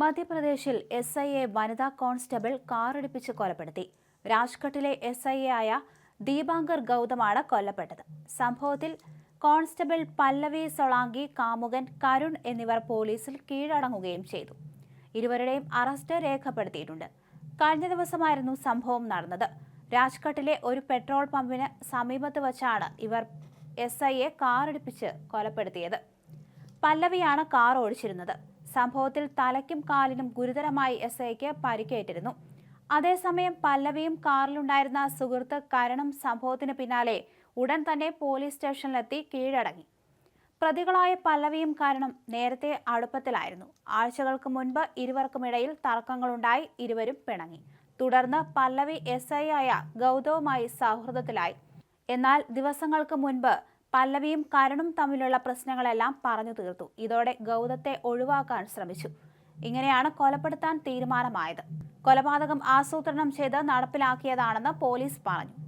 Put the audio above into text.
മധ്യപ്രദേശിൽ S I A വനിതാ constable കാറിടിപ്പിച്ച് കൊലപ്പെടുത്തി. രാജ്ഘട്ടിലെ എസ് ഐ എ ആയ ദീപാങ്കർ ഗൗതമാണ് കൊല്ലപ്പെട്ടത്. സംഭവത്തിൽ കോൺസ്റ്റബിൾ പല്ലവി സൊളാങ്കി കാമുകൻ കരുൺ എന്നിവർ പോലീസിൽ കീഴടങ്ങുകയും ചെയ്തു. ഇരുവരുടെയും അറസ്റ്റ് രേഖപ്പെടുത്തിയിട്ടുണ്ട്. കഴിഞ്ഞ ദിവസമായിരുന്നു സംഭവം നടന്നത്. രാജ്ഘട്ടിലെ ഒരു പെട്രോൾ പമ്പിന് സമീപത്ത് വച്ചാണ് ഇവർ എസ് ഐയെ കാറിടിപ്പിച്ച് കൊലപ്പെടുത്തിയത്. പല്ലവിയാണ് കാർ ഓടിച്ചിരുന്നത്. സംഭവത്തിൽ തലയ്ക്കും കാലിനും ഗുരുതരമായി എസ് ഐക്ക് പരിക്കേറ്റിരുന്നു. അതേസമയം പല്ലവിയും കാറിലുണ്ടായിരുന്ന സുഹൃത്ത് കരണും സംഭവത്തിന് പിന്നാലെ ഉടൻ തന്നെ പോലീസ് സ്റ്റേഷനിലെത്തി കീഴടങ്ങി. പ്രതികളായ പല്ലവിയും കാരണം നേരത്തെ അടുപ്പത്തിലായിരുന്നു. ആഴ്ചകൾക്ക് മുൻപ് ഇരുവർക്കുമിടയിൽ തർക്കങ്ങളുണ്ടായി ഇരുവരും പിണങ്ങി. തുടർന്ന് പല്ലവി എസ് ഐ ആയ ഗൗതവുമായി സൗഹൃദത്തിലായി. എന്നാൽ ദിവസങ്ങൾക്ക് മുൻപ് പല്ലവിയും കരുണും തമ്മിലുള്ള പ്രശ്നങ്ങളെല്ലാം പറഞ്ഞു തീർത്തു. ഇതോടെ ഗൗതത്തെ ഒഴിവാക്കാൻ ശ്രമിച്ചു. ഇങ്ങനെയാണ് കൊലപ്പെടുത്താൻ തീരുമാനമായത്. കൊലപാതകം ആസൂത്രണം ചെയ്ത് നടപ്പിലാക്കിയതാണെന്ന് പോലീസ് പറഞ്ഞു.